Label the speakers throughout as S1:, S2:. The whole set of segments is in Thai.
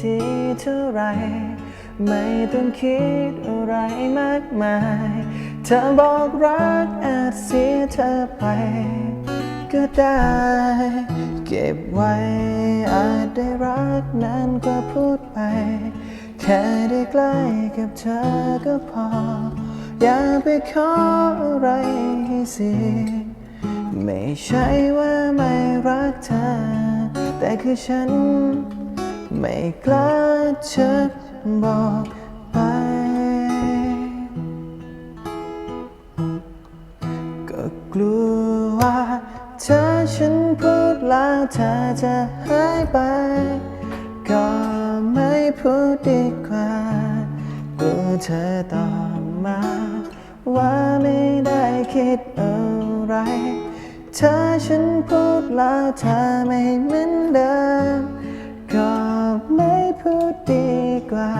S1: ทีเท่าไร ไม่ต้องคิดอะไรมากมายเธอบอกรักอาจเสียเธอไป ก็ได้ เก็บไว้อาจได้รักนานกว่าพูดไป แค่ได้ใกล้กับเธอก็พอ อย่าไปขออะไรให้เสียไม่ใช่ว่าไม่รักเธอ แต่คือฉัน ไม่กล้าจะบอกไป ก็กลัวว่าถ้าฉันพูดแล้วเธอจะหายไป ก็ไม่พูดดีกว่า กลัวเธอตอบมา ว่าไม่ได้คิดอะไรถ้าฉันพูดแล้วเธอไม่เหมือนเดิม ดีกว่า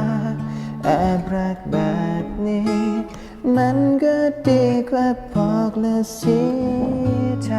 S1: แอบรักแบบนี้ มันก็ดีกว่าบอกและเสียใจ